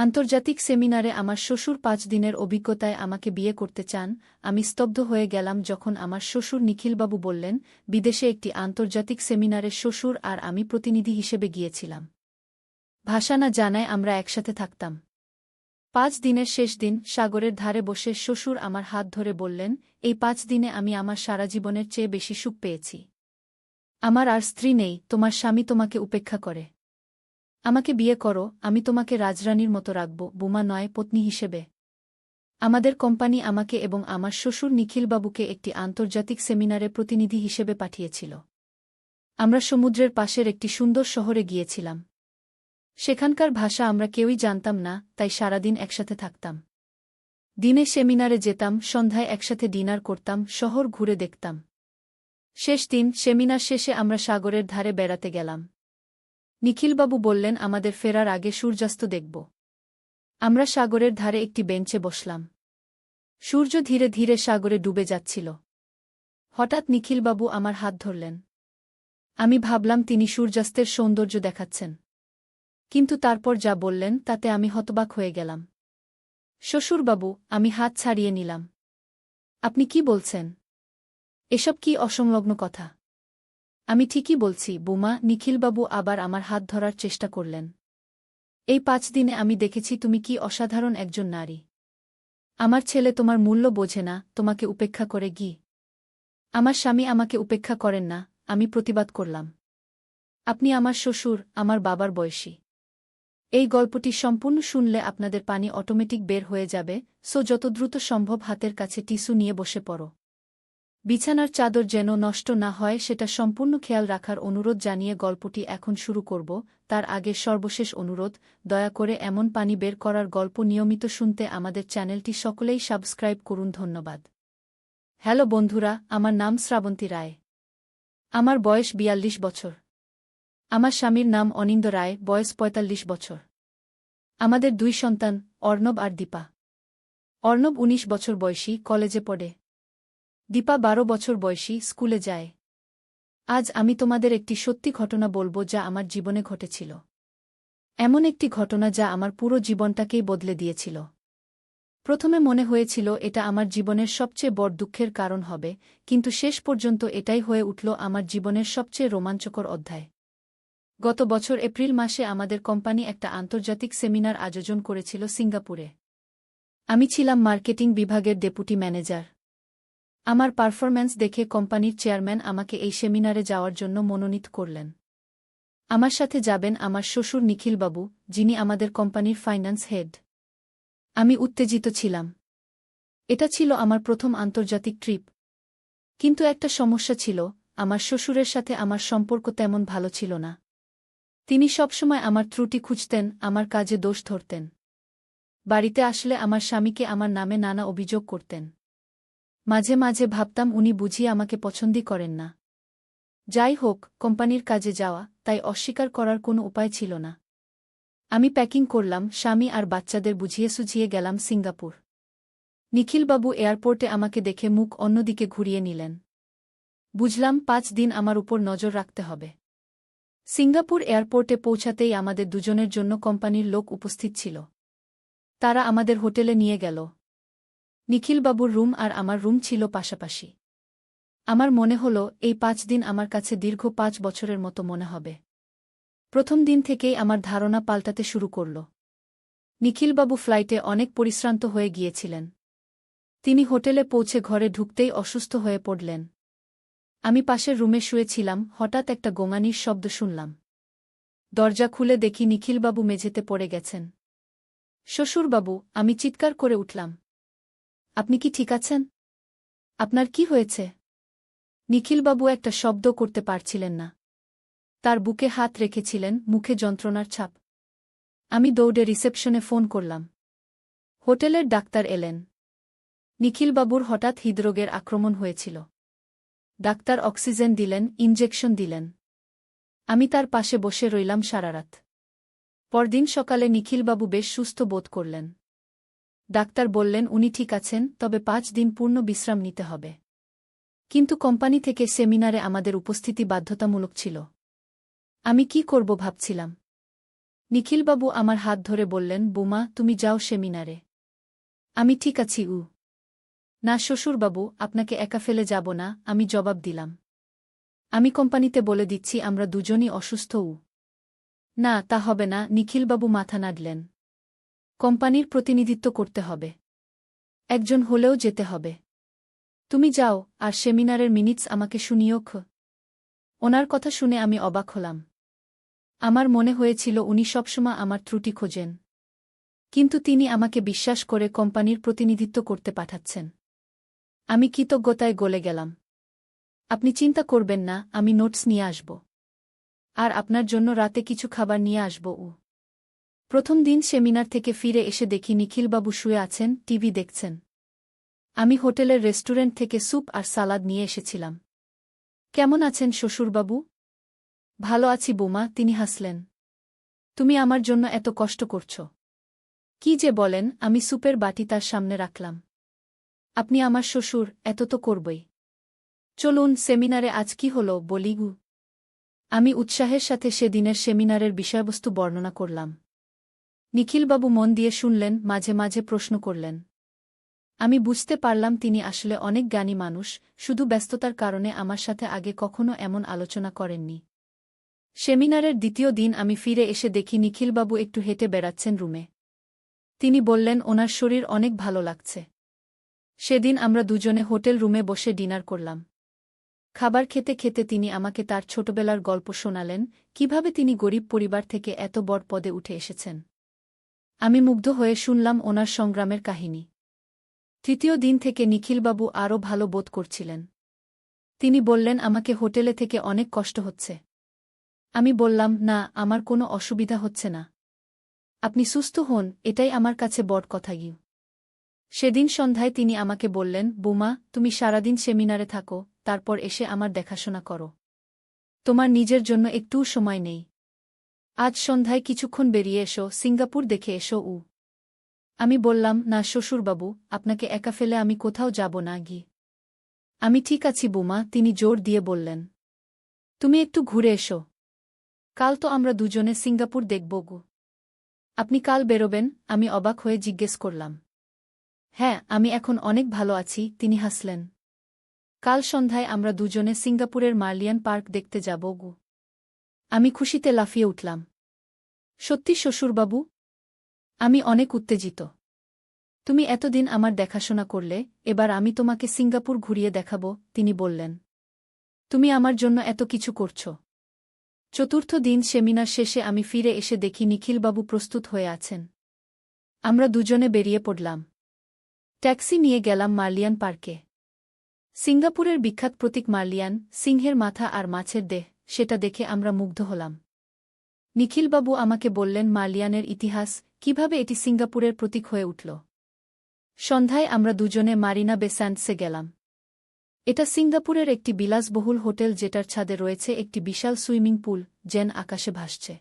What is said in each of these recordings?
আন্তর্জাতিক সেমিনারে আমার শ্বশুর পাঁচ দিনের অভিজ্ঞতায় আমাকে বিয়ে করতে চান, আমি স্তব্ধ হয়ে গেলাম যখন আমার শ্বশুর নিখিলবাবু বললেন, বিদেশে একটি আন্তর্জাতিক সেমিনারে শ্বশুর আর আমি প্রতিনিধি হিসেবে গিয়েছিলাম। ভাষা না জানায় আমরা একসাথে থাকতাম। পাঁচ দিনের শেষ দিন সাগরের ধারে বসে শ্বশুর আমার হাত ধরে বললেন, এই পাঁচ দিনে আমি আমার সারা জীবনের চেয়ে বেশি সুখ পেয়েছি। আমার আর স্ত্রী নেই, তোমার স্বামী তোমাকে উপেক্ষা করে। আমাকে বিয়ে করো, আমি তোমাকে রাজরানীর মতো রাখব, বোমা নয়, পত্নী হিসেবে। আমাদের কোম্পানি আমাকে এবং আমার শ্বশুর নিখিলবাবুকে একটি আন্তর্জাতিক সেমিনারে প্রতিনিধি হিসেবে পাঠিয়েছিল। আমরা সমুদ্রের পাশের একটি সুন্দর শহরে গিয়েছিলাম। সেখানকার ভাষা আমরা কেউই জানতাম না, তাই সারাদিন একসাথে থাকতাম। দিনে সেমিনারে যেতাম, সন্ধ্যায় একসাথে ডিনার করতাম, শহর ঘুরে দেখতাম। শেষ দিন, সেমিনার শেষে আমরা সাগরের ধারে বেড়াতে গেলাম। নিখিলবাবু বললেন, আমাদের ফেরার আগে সূর্যাস্ত দেখব। আমরা সাগরের ধারে একটি বেঞ্চে বসলাম। সূর্য ধীরে ধীরে সাগরে ডুবে যাচ্ছিল। হঠাৎ নিখিলবাবু আমার হাত ধরলেন। আমি ভাবলাম, তিনি সূর্যাস্তের সৌন্দর্য দেখাচ্ছেন। কিন্তু তারপর যা বললেন, তাতে আমি হতবাক হয়ে গেলাম। শ্বশুরবাবু, আমি হাত ছাড়িয়ে নিলাম। আপনি কি বলছেন? এসব কি অসংলগ্ন কথা? আমি ঠিকই বলছি, বুমা, নিখিলবাবু আবার আমার হাত ধরার চেষ্টা করলেন। এই পাঁচ দিনে আমি দেখেছি তুমি কি অসাধারণ একজন নারী। আমার ছেলে তোমার মূল্য বোঝে না, তোমাকে উপেক্ষা করে গি। আমার স্বামী আমাকে উপেক্ষা করেন না, আমি প্রতিবাদ করলাম। আপনি আমার শ্বশুর, আমার বাবার বয়সী। এই গল্পটি সম্পূর্ণ শুনলে আপনাদের পানি অটোমেটিক বের হয়ে যাবে, সো যত দ্রুত সম্ভব হাতের কাছে টিস্যু নিয়ে বসে পড়ো। বিছানার চাদর যেন নষ্ট না হয়, সেটা সম্পূর্ণ খেয়াল রাখার অনুরোধ জানিয়ে গল্পটি এখন শুরু করব। তার আগে সর্বশেষ অনুরোধ, দয়া করে এমন পানি বের করার গল্প নিয়মিত শুনতে আমাদের চ্যানেলটি সকলেই সাবস্ক্রাইব করুন, ধন্যবাদ। হ্যালো বন্ধুরা, আমার নাম শ্রাবন্তী রায়। আমার বয়স বিয়াল্লিশ বছর। আমার স্বামীর নাম অনিন্দ রায়, বয়স পঁয়তাল্লিশ বছর। আমাদের দুই সন্তান, অর্ণব আর দীপা। অর্ণব ১৯ বছর বয়সী, কলেজে পড়ে। দীপা বারো বছর বয়সী স্কুলে যায়। আজ আমি তোমাদের একটি সত্যি ঘটনা বলব যা আমার জীবনে ঘটেছিল। এমন একটি ঘটনা যা আমার পুরো জীবনটাকেই বদলে দিয়েছিল। প্রথমে মনে হয়েছিল এটা আমার জীবনের সবচেয়ে বড় দুঃখের কারণ হবে, কিন্তু শেষ পর্যন্ত এটাই হয়ে উঠল আমার জীবনের সবচেয়ে রোমাঞ্চকর অধ্যায়। গত বছর এপ্রিল মাসে আমাদের কোম্পানি একটা আন্তর্জাতিক সেমিনার আয়োজন করেছিল সিঙ্গাপুরে। আমি ছিলাম মার্কেটিং বিভাগের ডেপুটি ম্যানেজার। আমার পারফরম্যান্স দেখে কোম্পানির চেয়ারম্যান আমাকে এই সেমিনারে যাওয়ার জন্য মনোনীত করলেন। আমার সাথে যাবেন আমার শ্বশুর নিখিলবাবু, যিনি আমাদের কোম্পানির ফাইন্যান্স হেড। আমি উত্তেজিত ছিলাম। এটা ছিল আমার প্রথম আন্তর্জাতিক ট্রিপ। কিন্তু একটা সমস্যা ছিল, আমার শ্বশুরের সাথে আমার সম্পর্ক তেমন ভালো ছিল না। তিনি সবসময় আমার ত্রুটি খুঁজতেন, আমার কাজে দোষ ধরতেন। বাড়িতে আসলে আমার স্বামীকে আমার নামে নানা অভিযোগ করতেন। মাঝে মাঝে ভাবতাম উনি বুঝিয়ে আমাকে পছন্দই করেন না। যাই হোক, কোম্পানির কাজে যাওয়া, তাই অস্বীকার করার কোনো উপায় ছিল না। আমি প্যাকিং করলাম, স্বামী আর বাচ্চাদের বুঝিয়ে সুঝিয়ে গেলাম সিঙ্গাপুর। নিখিলবাবু এয়ারপোর্টে আমাকে দেখে মুখ অন্যদিকে ঘুরিয়ে নিলেন। বুঝলাম পাঁচ দিন আমার উপর নজর রাখতে হবে। সিঙ্গাপুর এয়ারপোর্টে পৌঁছাতেই আমাদের দুজনের জন্য কোম্পানির লোক উপস্থিত ছিল। তারা আমাদের হোটেলে নিয়ে গেল। নিখিলবাবুর রুম আর আমার রুম ছিল পাশাপাশি। আমার মনে হল, এই পাঁচ দিন আমার কাছে দীর্ঘ পাঁচ বছরের মতো মনে হবে। প্রথম দিন থেকেই আমার ধারণা পাল্টাতে শুরু করল। নিখিলবাবু ফ্লাইটে অনেক পরিশ্রান্ত হয়ে গিয়েছিলেন। তিনি হোটেলে পৌঁছে ঘরে ঢুকতেই অসুস্থ হয়ে পড়লেন। আমি পাশের রুমে শুয়েছিলাম, হঠাৎ একটা গোঙানির শব্দ শুনলাম। দরজা খুলে দেখি নিখিলবাবু মেঝেতে পড়ে গেছেন। শ্বশুরবাবু, আমি চিৎকার করে উঠলাম। আপনি কি ঠিক আছেন? আপনার কি হয়েছে? নিখিলবাবু একটা শব্দ করতে পারছিলেন না। তার বুকে হাত রেখেছিলেন, মুখে যন্ত্রণার ছাপ। আমি দৌড়ে রিসেপশনে ফোন করলাম। হোটেলের ডাক্তার এলেন। নিখিলবাবুর হঠাৎ হৃদরোগের আক্রমণ হয়েছিল। ডাক্তার অক্সিজেন দিলেন, ইনজেকশন দিলেন। আমি তার পাশে বসে রইলাম সারারাত। পরদিন সকালে নিখিলবাবু বেশ সুস্থ বোধ করলেন। ডাক্তার বললেন, উনি ঠিক আছেন, তবে পাঁচ দিন পূর্ণ বিশ্রাম নিতে হবে। কিন্তু কোম্পানি থেকে সেমিনারে আমাদের উপস্থিতি বাধ্যতামূলক ছিল। আমি কি করব ভাবছিলাম। নিখিলবাবু আমার হাত ধরে বললেন, বুমা, তুমি যাও সেমিনারে। আমি ঠিক আছি, উ। না, শ্বশুরবাবু, আপনাকে একা ফেলে যাব না, আমি জবাব দিলাম। আমি কোম্পানিতে বলে দিচ্ছি, আমরা দুজনই অসুস্থ, উ। না, তা হবে না, নিখিলবাবু মাথা নাড়লেন। কোম্পানির প্রতিনিধিত্ব করতে হবে। একজন হলেও যেতে হবে। তুমি যাও, আর সেমিনারের মিনিটস আমাকে শুনিও খ। ওনার কথা শুনে আমি অবাক হলাম। আমার মনে হয়েছিল উনি সবসময় আমার ত্রুটি খোঁজেন। কিন্তু তিনি আমাকে বিশ্বাস করে কোম্পানির প্রতিনিধিত্ব করতে পাঠাচ্ছেন। আমি কৃতজ্ঞতায় গলে গেলাম। আপনি চিন্তা করবেন না, আমি নোটস নিয়ে আসব। আর আপনার জন্য রাতে কিছু খাবার নিয়ে আসব উ প্রথম দিন সেমিনার থেকে ফিরে এসে দেখি নিখিলবাবু শুয়ে আছেন, টিভি দেখছেন। আমি হোটেলের রেস্টুরেন্ট থেকে স্যুপ আর সালাদ নিয়ে এসেছিলাম। কেমন আছেন শ্বশুরবাবু? ভালো আছি বোমা, তিনি হাসলেন। তুমি আমার জন্য এত কষ্ট করছ। কি যে বলেন, আমি স্যুপের বাটি তার সামনে রাখলাম। আপনি আমার শ্বশুর, এত তো করবই। চলুন, সেমিনারে আজ কি হল বলিগু আমি উৎসাহের সাথে সেদিনের সেমিনারের বিষয়বস্তু বর্ণনা করলাম। নিখিলবাবু মন দিয়ে শুনলেন, মাঝে মাঝে প্রশ্ন করলেন। আমি বুঝতে পারলাম তিনি আসলে অনেক জ্ঞানী মানুষ, শুধু ব্যস্ততার কারণে আমার সাথে আগে কখনো এমন আলোচনা করেননি। সেমিনারের দ্বিতীয় দিন আমি ফিরে এসে দেখি নিখিলবাবু একটু হেঁটে বেড়াচ্ছেন রুমে। তিনি বললেন, ওনার শরীর অনেক ভালো লাগছে। সেদিন আমরা দুজনে হোটেল রুমে বসে ডিনার করলাম। খাবার খেতে খেতে তিনি আমাকে তার ছোটবেলার গল্প শোনালেন, কীভাবে তিনি গরিব পরিবার থেকে এত বড় পদে উঠে এসেছেন। আমি মুগ্ধ হয়ে শুনলাম ওনার সংগ্রামের কাহিনী। তৃতীয় দিন থেকে নিখিলবাবু আরও ভালো বোধ করছিলেন। তিনি বললেন, আমাকে হোটেলে থেকে অনেক কষ্ট হচ্ছে। আমি বললাম, না, আমার কোনো অসুবিধা হচ্ছে না। আপনি সুস্থ হন, এটাই আমার কাছে বড় কথা গিয়ে সেদিন সন্ধ্যায় তিনি আমাকে বললেন, বুমা, তুমি সারাদিন সেমিনারে থাকো, তারপর এসে আমার দেখাশোনা করো। তোমার নিজের জন্য একটুও সময় নেই। আজ সন্ধ্যায় কিছুক্ষণ বেরিয়ে এসো, সিঙ্গাপুর দেখে এসো, উ। আমি বললাম, না, শ্বশুরবাবু, আপনাকে একা ফেলে আমি কোথাও যাব না, গি। আমি ঠিক আছি, বুমা, তিনি জোর দিয়ে বললেন। তুমি একটু ঘুরে এসো। কাল তো আমরা দুজনে সিঙ্গাপুর দেখব, গু। আপনি কাল বেরোবেন, আমি অবাক হয়ে জিজ্ঞেস করলাম। হ্যাঁ আমি এখন অনেক ভালো আছি, তিনি হাসলেন। কাল সন্ধ্যায় আমরা দুজনে সিঙ্গাপুরের মার্লিয়ান পার্ক দেখতে যাব, গু। আমি খুশিতে লাফিয়ে উঠলাম। সত্যি শ্বশুরবাবু, আমি অনেক উত্তেজিত। তুমি এতদিন আমার দেখাশোনা করলে, এবার আমি তোমাকে সিঙ্গাপুর ঘুরিয়ে দেখাব, তিনি বললেন। তুমি আমার জন্য এত কিছু করছ। চতুর্থ দিন সেমিনার শেষে আমি ফিরে এসে দেখি নিখিলবাবু প্রস্তুত হয়ে আছেন। আমরা দুজনে বেরিয়ে পড়লাম। ট্যাক্সি নিয়ে গেলাম মার্লিয়ান পার্কে। সিঙ্গাপুরের বিখ্যাত প্রতীক মার্লিয়ান, সিংহের মাথা আর মাছের দেহ। সেটা দেখে আমরা মুগ্ধ হলাম। নিখিলবাবু আমাকে বললেন, মালিয়ানের ইতিহাস, কীভাবে এটি সিঙ্গাপুরের প্রতীক হয়ে উঠল? সন্ধ্যায় আমরা দুজনে মারিনা বে স্যান্ডসে গেলাম। এটা সিঙ্গাপুরের একটি বিলাসবহুল হোটেল যেটার ছাদে রয়েছে একটি বিশাল সুইমিং পুল, যেন আকাশে ভাসছে।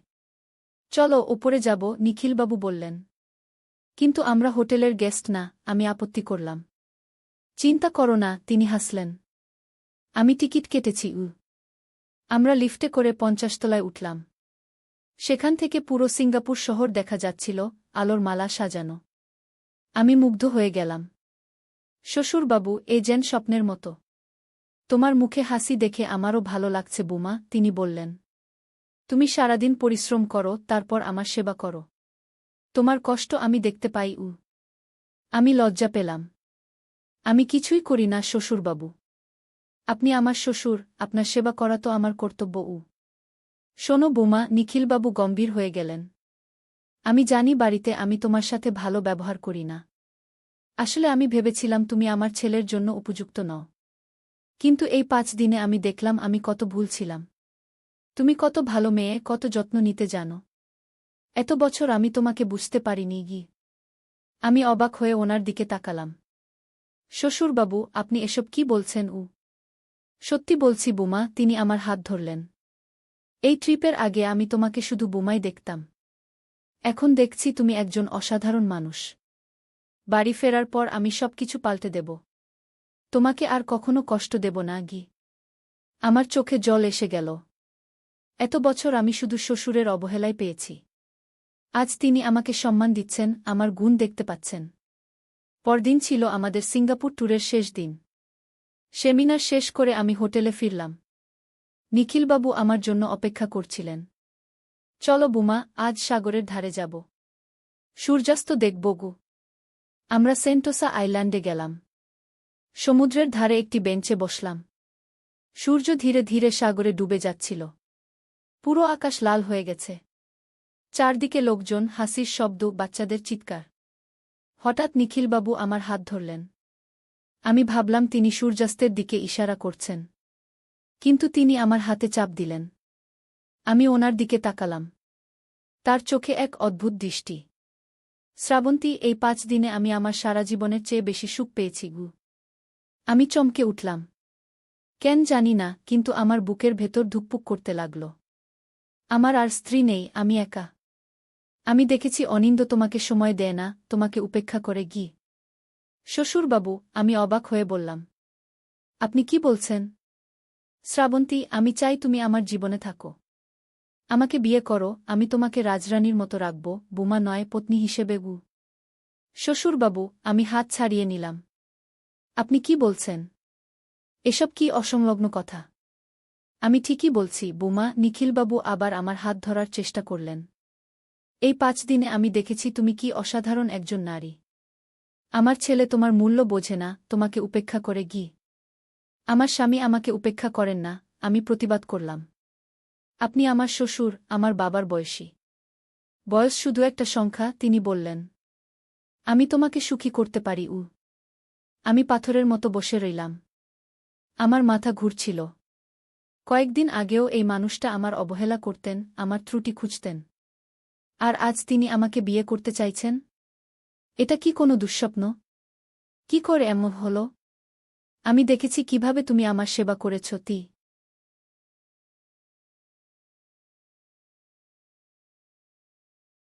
চলো, ওপরে যাব, নিখিলবাবু বললেন। কিন্তু আমরা হোটেলের গেস্ট না, আমি আপত্তি করলাম। চিন্তা করো না, তিনি হাসলেন। আমি টিকিট কেটেছি উ আমরা লিফটে করে পঞ্চাশতলায় উঠলাম। সেখান থেকে পুরো সিঙ্গাপুর শহর দেখা যাচ্ছিল, আলোর মালা সাজানো। আমি মুগ্ধ হয়ে গেলাম। শ্বশুরবাবু, এ যেন স্বপ্নের মতো। তোমার মুখে হাসি দেখে আমারও ভালো লাগছে বুমা, তিনি বললেন। তুমি সারাদিন পরিশ্রম করো, তারপর আমার সেবা করো। তোমার কষ্ট আমি দেখতে পাই উ আমি লজ্জা পেলাম। আমি কিছুই করি না, শ্বশুরবাবু। আপনি আমার শ্বশুর, আপনার সেবা করা তো আমার কর্তব্য উ। শোনো বোমা, নিখিলবাবু গম্ভীর হয়ে গেলেন। আমি জানি বাড়িতে আমি তোমার সাথে ভালো ব্যবহার করি না। আসলে আমি ভেবেছিলাম তুমি আমার ছেলের জন্য উপযুক্ত নও। কিন্তু এই পাঁচ দিনে আমি দেখলাম আমি কত ভুল ছিলাম। তুমি কত ভালো মেয়ে, কত যত্ন নিতে জানো। এত বছর আমি তোমাকে বুঝতে পারিনি গি। আমি অবাক হয়ে ওনার দিকে তাকালাম। শ্বশুরবাবু, আপনি এসব কি বলছেন উ? সত্যি বলছি বুমা, তিনি আমার হাত ধরলেন। এই ট্রিপের আগে আমি তোমাকে শুধু বুমাই দেখতাম। এখন দেখছি তুমি একজন অসাধারণ মানুষ। বাড়ি ফেরার পর আমি সব কিছু পাল্টে দেব। তোমাকে আর কখনো কষ্ট দেব না, গি। আমার চোখে জল এসে গেল। এত বছর আমি শুধু শ্বশুরের অবহেলায় পেয়েছি। আজ তিনি আমাকে সম্মান দিচ্ছেন, আমার গুণ দেখতে পাচ্ছেন। পরদিন ছিল আমাদের সিঙ্গাপুর ট্যুরের শেষ দিন। সেমিনার শেষ করে আমি হোটেলে ফিরলাম। নিখিলবাবু আমার জন্য অপেক্ষা করছিলেন। চলো বুমা, আজ সাগরের ধারে যাব। সূর্যাস্ত দেখব গু। আমরা সেন্টোসা আইল্যান্ডে গেলাম। সমুদ্রের ধারে একটি বেঞ্চে বসলাম। সূর্য ধীরে ধীরে সাগরে ডুবে যাচ্ছিল। পুরো আকাশ লাল হয়ে গেছে। চারদিকে লোকজন, হাসির শব্দ, বাচ্চাদের চিৎকার। হঠাৎ নিখিলবাবু আমার হাত ধরলেন। আমি ভাবলাম তিনি সূর্যাস্তের দিকে ইশারা করছেন। কিন্তু তিনি আমার হাতে চাপ দিলেন। আমি ওনার দিকে তাকালাম। তার চোখে এক অদ্ভুত দৃষ্টি। শ্রাবন্তী, এই পাঁচ দিনে আমি আমার সারা জীবনের চেয়ে বেশি সুখ পেয়েছি গু। আমি চমকে উঠলাম। কেন জানি না, কিন্তু আমার বুকের ভেতর ধুকপুক করতে লাগল। আমার আর স্ত্রী নেই, আমি একা। আমি দেখেছি অনিন্দ তোমাকে সময় দেয় না, তোমাকে উপেক্ষা করে গি। শ্বশুরবাবু, আমি অবাক হয়ে বললাম। আপনি কি বলছেন? শ্রাবন্তী, আমি চাই তুমি আমার জীবনে থাকো। আমাকে বিয়ে করো, আমি তোমাকে রাজরানীর মতো রাখব, বুমা নয়, পত্নী হিসেবে গু। শ্বশুরবাবু, আমি হাত ছাড়িয়ে নিলাম। আপনি কি বলছেন? এসব কি অসংলগ্ন কথা? আমি ঠিকই বলছি, বুমা, নিখিলবাবু আবার আমার হাত ধরার চেষ্টা করলেন। এই পাঁচ দিনে আমি দেখেছি তুমি কি অসাধারণ একজন নারী। আমার ছেলে তোমার মূল্য বোঝে না, তোমাকে উপেক্ষা করে গি। আমার স্বামী আমাকে উপেক্ষা করেন না, আমি প্রতিবাদ করলাম। আপনি আমার শ্বশুর, আমার বাবার বয়সী। বয়স শুধু একটা সংখ্যা, তিনি বললেন। আমি তোমাকে সুখী করতে পারি, উ। আমি পাথরের মতো বসে রইলাম। আমার মাথা ঘুরছিল। কয়েকদিন আগেও এই মানুষটা আমার অবহেলা করতেন, আমার ত্রুটি খুঁজতেন। আর আজ তিনি আমাকে বিয়ে করতে চাইছেন এটা কি কোনো দুঃস্বপ্ন? কি করে এমন হল? আমি দেখেছি কীভাবে তুমি আমার সেবা করেছ, তি।